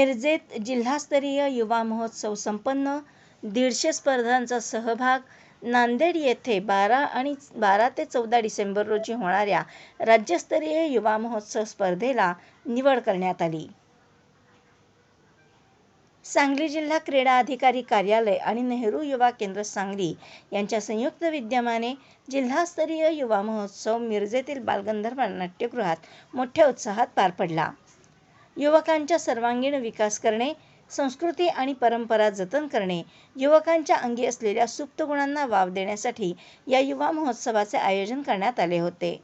मिरजेत जिल्हास्तरीय युवा महोत्सव संपन्न. दीडशे स्पर्धांचा सहभाग नांदेड येथे बारा आणि बारा ते चौदा डिसेंबर रोजी होणाऱ्या राज्यस्तरीय युवा महोत्सव स्पर्धेला निवड करण्यात आली. सांगली जिल्हा क्रीडा अधिकारी कार्यालय आणि नेहरू युवा केंद्र सांगली यांच्या संयुक्त विद्यमाने जिल्हास्तरीय युवा महोत्सव मिरजेतील बालगंधर्व नाट्यगृहात मोठ्या उत्साहात पार पडला. युवकांच्या सर्वांगीण विकास करणे संस्कृती आणि परंपरा जतन करणे युवकांच्या अंगी असलेल्या सुप्त गुणांना वाव देण्यासाठी या युवा महोत्सवाचे आयोजन करण्यात आले होते.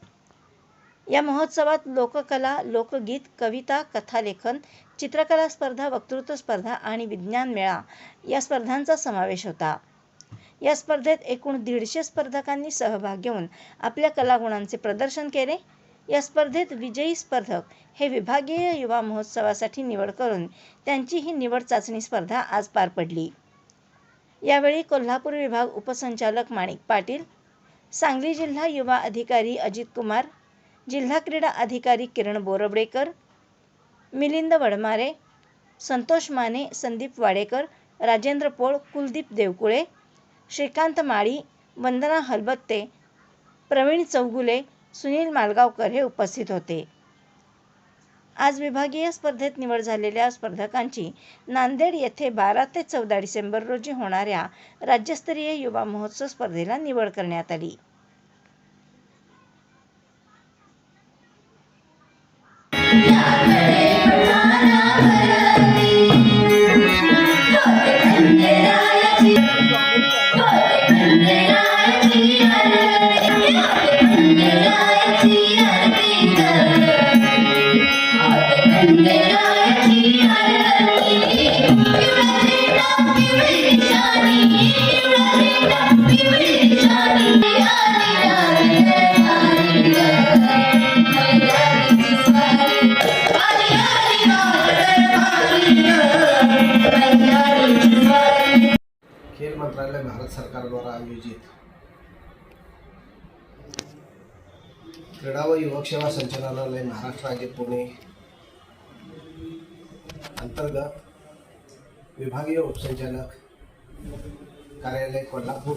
या महोत्सवात लोककला लोकगीत कविता कथालेखन चित्रकला स्पर्धा वक्तृत्व स्पर्धा आणि विज्ञान मेळा या स्पर्धांचा समावेश होता. या स्पर्धेत एकूण दीडशे स्पर्धकांनी सहभाग घेऊन आपल्या कलागुणांचे प्रदर्शन केले. या स्पर्धेत विजयी स्पर्धक हे विभागीय युवा महोत्सवासाठी निवड करून त्यांची ही निवड चाचणी स्पर्धा आज पार पडली. यावेळी कोल्हापूर विभाग उपसंचालक माणिक पाटील सांगली जिल्हा युवा अधिकारी अजित कुमार जिल्हा क्रीडा अधिकारी किरण बोरबडेकर मिलिंद वडमारे संतोष माने संदीप वाडेकर राजेंद्र पोळ कुलदीप देवकुळे श्रीकांत माळी वंदना हलबत्ते प्रवीण चौगुले सुनील मालगावकर हे उपस्थित होते. आज विभागीय स्पर्धेत निवड झालेल्या स्पर्धकांची नांदेड येथे बारा ते चौदा डिसेंबर रोजी होणाऱ्या राज्यस्तरीय युवा महोत्सव स्पर्धेला निवड करण्यात आली. सरकारद्वारा सरकार द्वारा आयोजित क्रीडा व युवक सेवा संचालनालय महाराष्ट्र राज्य पुणे अंतर्गत विभागीय उपसंचालक कार्यालय कोल्हापूर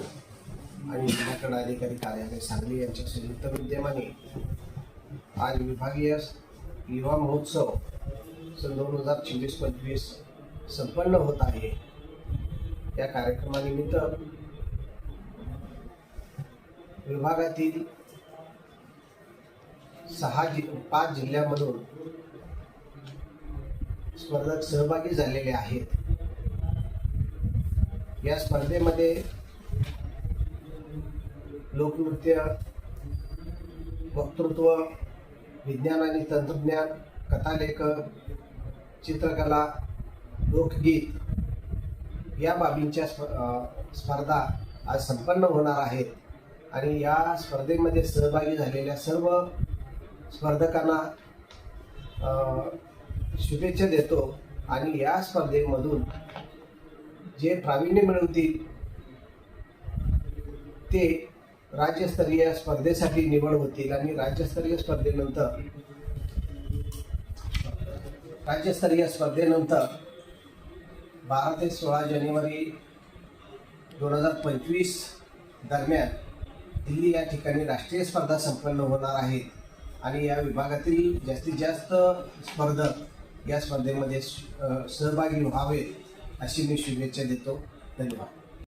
आणि जिल्हा क्रीडा अधिकारी कार्यालय सांगली यांच्या संयुक्त विद्यमाने आज विभागीय युवा महोत्सव सन दोन हजार चोवीस पंचवीस संपन्न होत आहे. या कार्यक्रमानिमित्त विभागातील सहा जि पाच जिल्ह्यामधून स्पर्धक सहभागी झालेले आहेत. या स्पर्धेमध्ये लोकनृत्य वक्तृत्व विज्ञान आणि तंत्रज्ञान कथालेख चित्रकला लोकगीत या बाबींच्या स्प स्पर्धा आज संपन्न होणार आहेत. आणि या स्पर्धेमध्ये सहभागी झालेल्या सर्व स्पर्धकांना शुभेच्छा देतो. आणि या स्पर्धेमधून जे प्रावीण्य मिळवतील ते राज्यस्तरीय स्पर्धेसाठी निवड होतील. आणि राज्यस्तरीय स्पर्धेनंतर राज्यस्तरीय स्पर्धेनंतर बारा ते सोळा जानेवारी दोन हजार पंचवीस दरम्यान दिल्ली या ठिकाणी राष्ट्रीय स्पर्धा संपन्न होणार आहेत आणि या विभागातील जास्तीत जास्त स्पर्धक या स्पर्धेमध्ये सहभागी व्हावे अशी मी शुभेच्छा देतो. धन्यवाद.